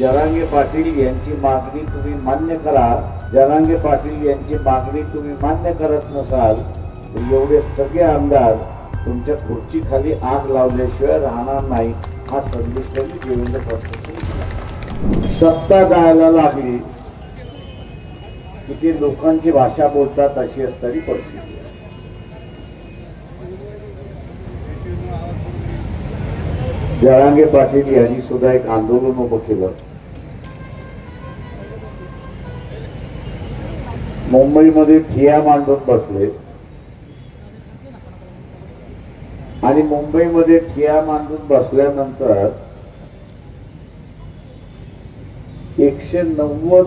जरांगे पाटील यांची मागणी तुम्ही मान्य करा. जरांगे पाटील यांची मागणी तुम्ही मान्य करत नसाल तर एवढे सगळे आमदार तुमच्या खुर्चीखाली आग लावल्याशिवाय राहणार नाही हा संदेश त्यांनी देवेंद्र फडणवीस सत्ता जायला लागली. की ते लोकांची भाषा बोलतात अशी असणारी परिस्थिती जरांगे पाटील यांनी सुद्धा एक आंदोलन उभं केलं. मुंबईमध्ये ठिया मांडून बसले. आणि मुंबईमध्ये ठिया मांडून बसल्यानंतर एकशे नव्वद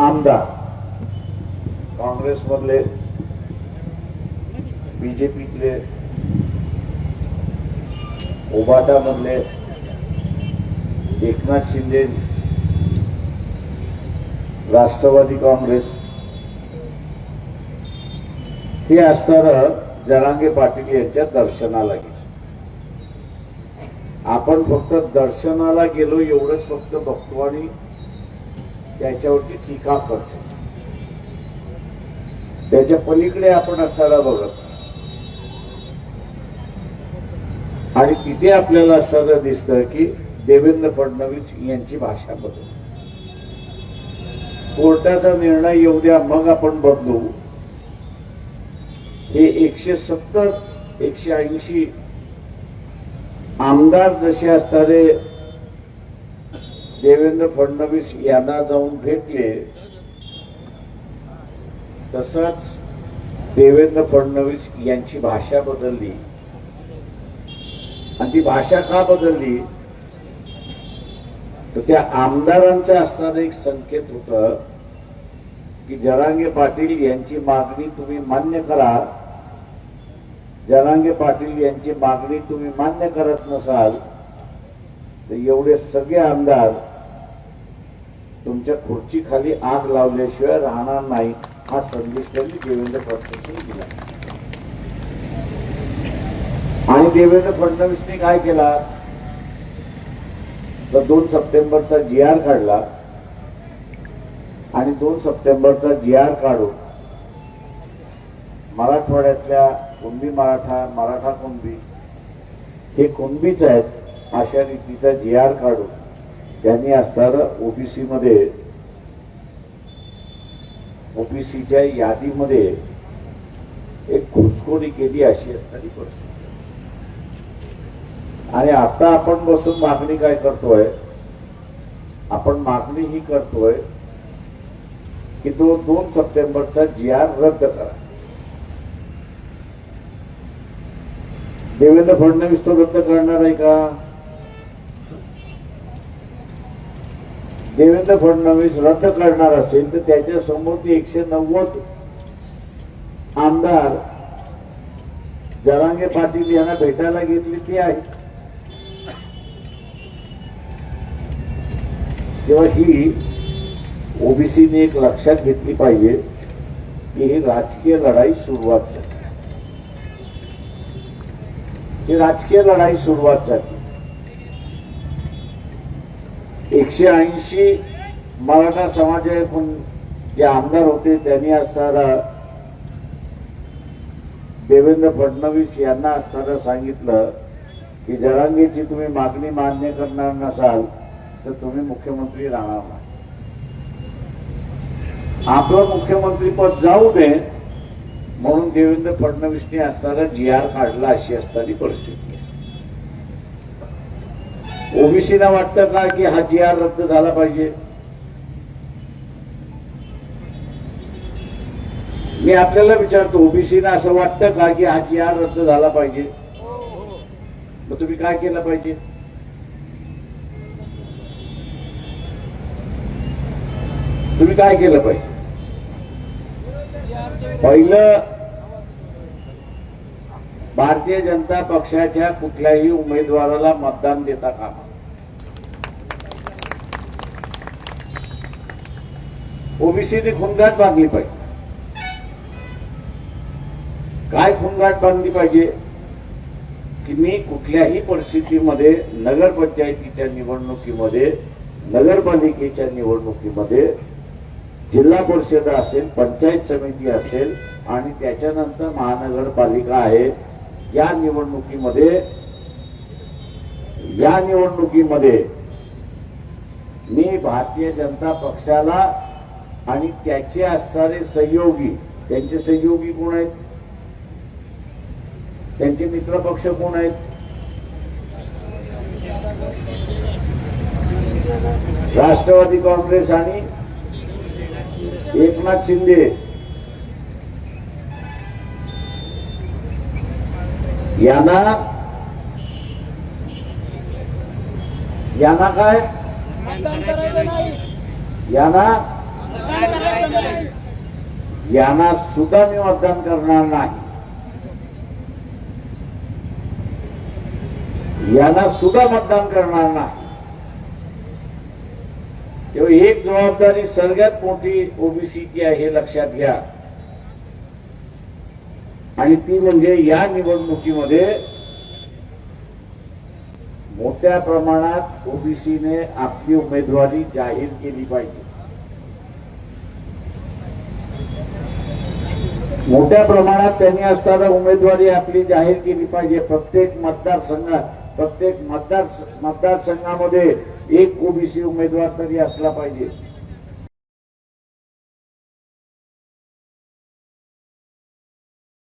आमदार काँग्रेसमधले बीजेपीतले ओबाटामधले एकनाथ शिंदे राष्ट्रवादी काँग्रेस. हे असणार जरांगे पाटील यांच्या दर्शनाला गेलो. आपण फक्त दर्शनाला गेलो एवढंच फक्त बघतो आणि त्याच्यावरती टीका करतो. त्याच्या पलीकडे आपण असायला बघत आणि तिथे आपल्याला असं दिसतं की देवेंद्र फडणवीस यांची भाषा बदल कोर्टाचा निर्णय येऊ द्या मग आपण बदलू. हे एकशे सत्तर एकशे ऐंशी आमदार जसे असणारे देवेंद्र फडणवीस यांना जाऊन भेटले तसंच देवेंद्र फडणवीस यांची भाषा बदलली. आणि ती भाषा का बदलली? तर त्या आमदारांचं असणारं एक संकेत होत की जरांगे पाटील यांची मागणी तुम्ही मान्य करा. जरांगे पाटील यांची मागणी तुम्ही मान्य करत नसाल तर एवढे सगळे आमदार तुमच्या खुर्ची खाली आग लावल्याशिवाय राहणार नाही हा संदेश त्यांनी देवेंद्र फडणवीसने दिला. आणि देवेंद्र फडणवीसने काय केला? दोन सप्टेंबरचा जी आर काढला आणि दोन सप्टेंबरचा जी आर काढून मराठवाड्यातल्या कुणबी मराठा मराठा कुणबी हे कुणबीच आहेत अशा रीतीचा जी आर काढून त्यांनी असणारं ओबीसी मध्ये ओबीसीच्या यादीमध्ये एक घुसखोरी केली अशी असणारी परिस्थिती. आणि आता आपण बसून मागणी काय करतोय? आपण मागणी ही करतोय की तो दोन सप्टेंबरचा जी आर रद्द करा. देवेंद्र फडणवीस तो रद्द करणार आहे का? देवेंद्र फडणवीस रद्द करणार असेल तर त्याच्यासमोर ते एकशे नव्वद आमदार जरांगे पाटील यांना भेटायला घेतली ती आहे तेव्हा ही ओबीसीने एक लक्षात घेतली पाहिजे की ही राजकीय लढाई सुरुवात झाली. ही राजकीय लढाई सुरुवात झाली. एकशे ऐंशी मराठा समाजातून जे आमदार होते त्यांनी असणारा देवेंद्र फडणवीस यांना असताना सांगितलं की जरांगीची तुम्ही मागणी मान्य करणार नसाल तर तुम्ही मुख्यमंत्री राहणार नाही. आपलं मुख्यमंत्री पद जाऊ नये म्हणून देवेंद्र फडणवीसने असणारा जी आर काढला अशी असणारी परिस्थिती आहे. ओबीसीला वाटतं का की हा जी आर रद्द झाला पाहिजे? मी आपल्याला विचारतो ओबीसीना असं वाटतं का की हा जी आर रद्द झाला पाहिजे? मग तुम्ही काय केलं पाहिजे? तुम्ही काय केलं पाहिजे? पहिलं भारतीय जनता पक्षाच्या कुठल्याही उमेदवाराला मतदान देता कामा. ओबीसीने खुनगाट बांधली पाहिजे. काय खुनगाट बांधली पाहिजे? की मी कुठल्याही परिस्थितीमध्ये नगरपंचायतीच्या निवडणुकीमध्ये नगरपालिकेच्या निवडणुकीमध्ये जिल्हा परिषद असेल पंचायत समिती असेल आणि त्याच्यानंतर महानगरपालिका आहे या निवडणुकीमध्ये या निवडणुकीमध्ये मी भारतीय जनता पक्षाला आणि त्याचे असणारे सहयोगी त्यांचे सहयोगी कोण आहेत? त्यांचे मित्र पक्ष कोण आहेत? राष्ट्रवादी काँग्रेस आणि एकनाथ शिंदे. यांना यांना काय? यांना यांना सुद्धा मी मतदान करणार नाही. यांना सुद्धा मतदान करणार नाही. तेव्हा एक जबाबदारी सगळ्यात मोठी ओबीसीची आहे हे लक्षात घ्या. आणि ती म्हणजे या निवडणुकीमध्ये मोठ्या प्रमाणात ओबीसीने आपली उमेदवारी जाहीर केली पाहिजे. मोठ्या प्रमाणात त्यांनी असताना उमेदवारी आपली जाहीर केली पाहिजे. प्रत्येक मतदारसंघात प्रत्येक मतदार मतदारसंघामध्ये एक ओबीसी उमेदवार तरी असला पाहिजे.